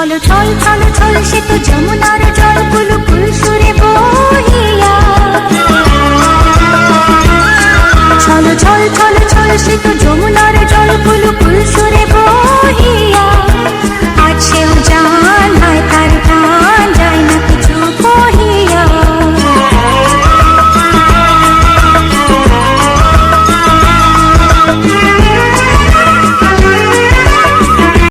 ছল ছল ছল ছল, সে তো যমুনার জল, কুলু, কুল সুরে বহিয়া। ছল ছল ছল ছল, সে তো